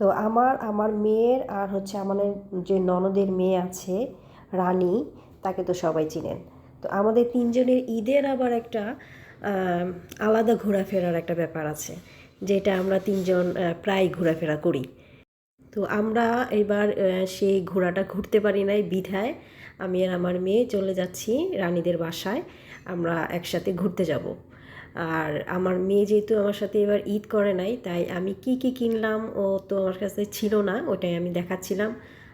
তো আমার আমার মেয়ের আর হচ্ছে আমাদের যে ননদের মেয়ে আছে, রানী, তাকে তো সবাই চিনেন। তো আমাদের তিনজনের ঈদের আবার একটা আলাদা ঘোরাফেরার একটা ব্যাপার আছে, যেটা আমরা তিনজন প্রায় ঘোরাফেরা করি। তো আমরা এবার সেই ঘোড়াটা ঘুরতে পারি নাই বিধায়। আমি আর আমার মেয়ে চলে যাচ্ছি রানীদের বাসায়, আমরা একসাথে ঘুরতে যাব। আর আমার মেয়ে যেহেতু আমার সাথে এবার ঈদ করে নাই, তাই আমি কি কি কিনলাম ও তো আমার কাছে ছিল না, ওটাই আমি দেখাচ্ছিলাম।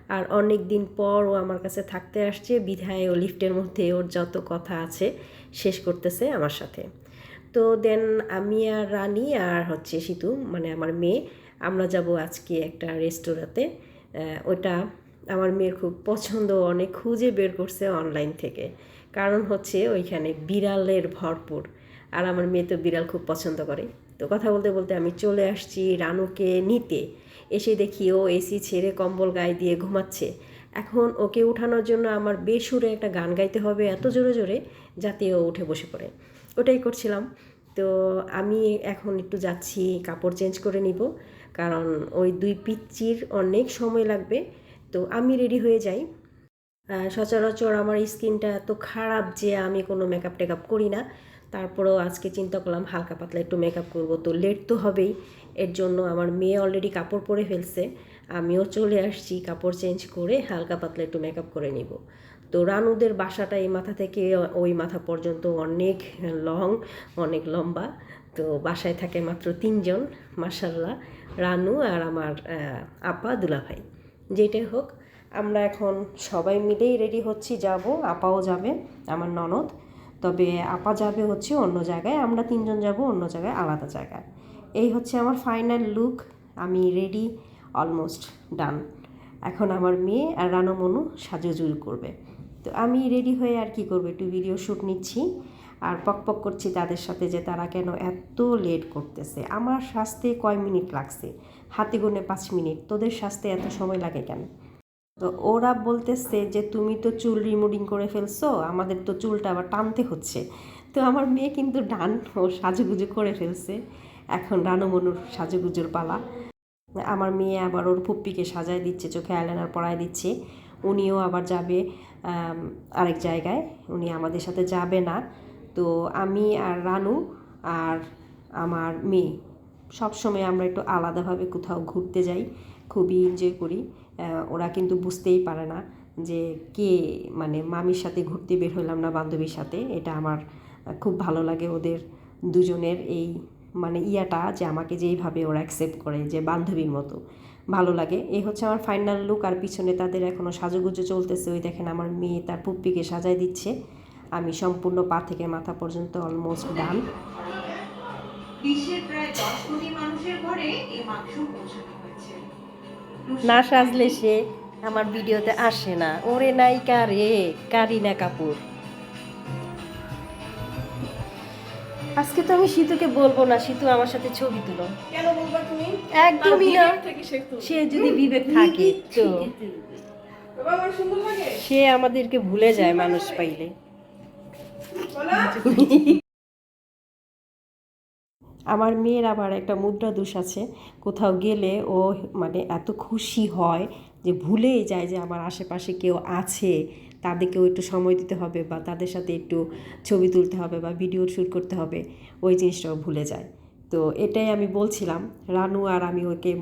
আর অনেক দিন পর ও আমার কাছে থাকতে আসছে, বিধায় ও লিফটের মধ্যে ওর যত কথা আছে শেষ করতেছে আমার সাথে। তো দেন আমি আর রানী আর হচ্ছে সিতু মানে আমার মেয়ে, আমরা যাব আজকে একটা রেস্টুরেন্টে ওটা আমার মেয়ের খুব পছন্দ অনেক খুঁজে বের করছে অনলাইন থেকে। কারণ হচ্ছে ওইখানে বিড়ালের ভরপুর। আর আমার মেয়ে তো বিড়াল খুব পছন্দ করে। তো কথা বলতে বলতে আমি চলে আসছি রানুকে নিতে। এসে দেখি ও এসি ছেড়ে কম্বল গায়ে দিয়ে ঘুমাচ্ছে। এখন ওকে উঠানোর জন্য আমার বেসুরে একটা গান গাইতে হবে এত জোরে জোরে যাতে ও উঠে বসে পড়ে। ওটাই করছিলাম। তো আমি এখন একটু যাচ্ছি, কাপড় চেঞ্জ করে নিব। কারণ ওই দুই পিচ্চির অনেক সময় লাগবে। তো আমি রেডি হয়ে যাই। সচরাচর আমার স্কিনটা এত খারাপ যে আমি কোনো মেকআপ টেকআপ করি না। তারপরেও আজকে চিন্তা করলাম, হালকা পাতলা একটু মেকআপ করব। তো লেট তো হবেই, এর জন্য আমার মেয়ে অলরেডি কাপড় পরে ফেলছে। আমিও চলে আসছি, কাপড় চেঞ্জ করে হালকা পাতলা একটু মেকআপ করে নিব। তো রানুদের বাসাটা এই মাথা থেকে, ওই মাথা পর্যন্ত অনেক লং অনেক লম্বা। তো বাসায় থাকে মাত্র তিনজন মার্শাল্লাহ রানু আর আমার আপা দুলাভাই। যেটাই হোক, আমরা এখন সবাই মিলেই রেডি হচ্ছি, যাব, আপাও যাবে, আমার ননদ। তবে আপা যাবে হচ্ছে অন্য জায়গায়, আমরা তিনজন যাব অন্য জায়গায়, আলাদা জায়গায়। এই হচ্ছে আমার ফাইনাল লুক আমি রেডি অলমোস্ট ডান এখন আমার মেয়ে আর রানু মনু সাজুজুর করবে। তো আমি রেডি হয়ে আর কি করব, একটু ভিডিও শ্যুট নিচ্ছি। আর পক পক করছি তাদের সাথে যে তারা কেন এত লেট করতেছে। আমার সাজতে কয় মিনিট লাগছে? হাতে গুনে পাঁচ মিনিট। তোদের সাজতে এত সময় লাগে কেন? তো ওরা বলতেছে যে, তুমি তো চুল রিমুভিং করে ফেলছো, আমাদের তো চুলটা আবার টানতে হচ্ছে। তো আমার মেয়ে কিন্তু ডান, ও সাজুগুজু করে ফেলছে। এখন রানুমনুর সাজুগুজুর পালা। আমার মেয়ে আবার ওর পুপ্পিকে সাজায় দিচ্ছে, চোখে আইলাইনার পরায় দিচ্ছে। উনিও আবার যাবে আরেক জায়গায়। উনি আমাদের সাথে যাবে না। তো আমি আর রানু আর আমার মেয়ে সবসময় আমরা একটু আলাদাভাবে কোথাও ঘুরতে যাই, খুবই এনজয় করি। ওরা কিন্তু বুঝতেই পারে না যে কে মানে মামির সাথে ঘুরতে বের হলাম না বান্ধবীর সাথে। এটা আমার খুব ভালো লাগে ওদের দুজনের এই মানে ইয়াটা যে আমাকে যেইভাবে ওরা অ্যাকসেপ্ট করে যে বান্ধবীর মতো। ভালো লাগে। এই হচ্ছে আমার ফাইনাল লুক আর পিছনে তাদের এখনও সাজুগুজু চলতেছে। ওই দেখেন আমার মেয়ে তার পুপ্পিকে সাজায় দিচ্ছে। আমি সম্পূর্ণ পা থেকে মাথা পর্যন্ত অলমোস্ট ডান বিশ্বের প্রায় দশ কোটি মানুষের ঘরে এই মাংস পৌঁছানো না সাজলে সে আমার ভিডিওতে আসে না। ওরে নায়িকা রে কারিনা কাপুর। আজকে তো আমি শীতুকে বলব না শীতু আমার সাথে ছবি তুলো। কেন বলবা তুমি? একদমই না। সে যদি বিবেক থাকে তো। বাবা আমার সুন্দর লাগে। সে আমাদেরকে ভুলে যায় মানুষ পাইলে। বলা। আমার মেয়ের আবার একটা মুদ্রা দোষ আছে। কোথাও গেলে ও মানে এত খুশি হয় যে ভুলেই যায় যে আমার আশেপাশে কেউ আছে। তাদেরকেও একটু সময় দিতে হবে বা তাদের সাথে একটু ছবি তুলতে হবে বা ভিডিও শ্যুট করতে হবে। ওই জিনিসটাও ভুলে যায়। তো এটাই আমি বলছিলাম। রানু আর আমি ওকে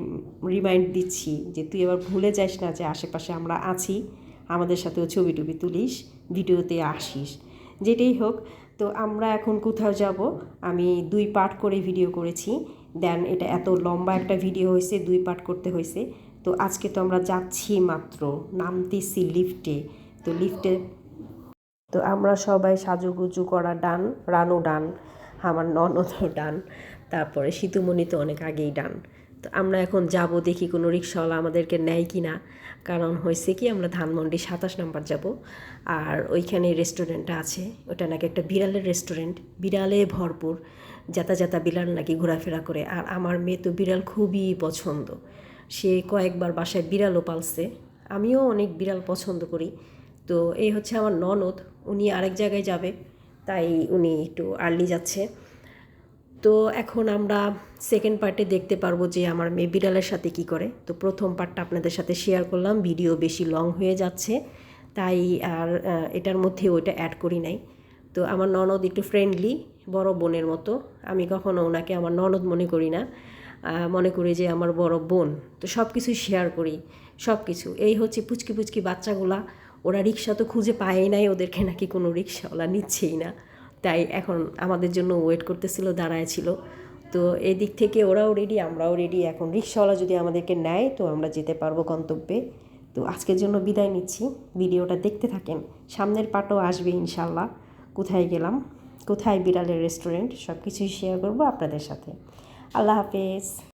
রিমাইন্ড দিচ্ছি যে তুই এবার ভুলে যাস না যে আশেপাশে আমরা আছি। আমাদের সাথেও ছবি টবি তুলিস, ভিডিওতে আসিস। যেটাই হোক তো আমরা এখন কোথাও যাব? আমি দুই পার্ট করে ভিডিও করেছি। দেন এটা এত লম্বা একটা ভিডিও হয়েছে, দুই পার্ট করতে হয়েছে। তো আজকে তো আমরা যাচ্ছি মাত্র, নামতেছি লিফটে তো লিফটে তো আমরা সবাই সাজুগুজু করা ডান, রানু ডান, আমার ননদও ডান, তারপরে শীতুমণি তো অনেক আগেই ডান। আমরা এখন যাব দেখি কোনো রিক্সাওয়ালা আমাদেরকে নেয় কি না কারণ হয়েছে কি, আমরা ধানমন্ডি সাতাশ নাম্বার যাব। আর ওইখানে রেস্টুরেন্টটা আছে। ওটা নাকি একটা বিড়ালের রেস্টুরেন্ট বিড়ালে ভরপুর। যাতা যাতা বিড়াল নাকি ঘোরাফেরা করে। আর আমার মেয়ে তো বিড়াল খুবই পছন্দ। সে কয়েকবার বাসায় বিড়ালও পালছে। আমিও অনেক বিড়াল পছন্দ করি। তো এই হচ্ছে আমার ননদ। উনি আরেক জায়গায় যাবে। তাই উনি একটু আর্লি যাচ্ছে। তো এখন আমরা সেকেন্ড পার্টে দেখতে পারব যে আমার মেয়ে বিড়ালের সাথে কি করে। তো প্রথম পার্টটা আপনাদের সাথে শেয়ার করলাম ভিডিও বেশি লং হয়ে যাচ্ছে। তাই আর এটার মধ্যে ওইটা অ্যাড করি নাই। তো আমার ননদ একটু ফ্রেন্ডলি বড় বোনের মতো। আমি কখনো ওনাকে আমার ননদ মনে করি না। মনে করি যে আমার বড় বোন। তো সব কিছু শেয়ার করি সব কিছু এই হচ্ছে পুচকি পুচকি বাচ্চাগুলা। ওরা রিক্সা তো খুঁজে পায় নাই, ওদেরকে নাকি কোনো রিক্সাওয়ালা নিচ্ছেই না। তাই এখন আমাদের জন্য ওয়েট করতেছিল, দাঁড়ায় ছিল। তো এদিক দিক থেকে ওরাও রেডি আমরাও রেডি এখন রিক্সাওয়ালা যদি আমাদেরকে নেয়, তো আমরা যেতে পারব গন্তব্যে। তো আজকের জন্য বিদায় নিচ্ছি। ভিডিওটা দেখতে থাকেন। সামনের পাটও আসবে ইনশাল্লাহ কোথায় গেলাম? কোথায় বিড়ালের রেস্টুরেন্ট সব কিছুই শেয়ার করব আপনাদের সাথে। আল্লাহ হাফেজ।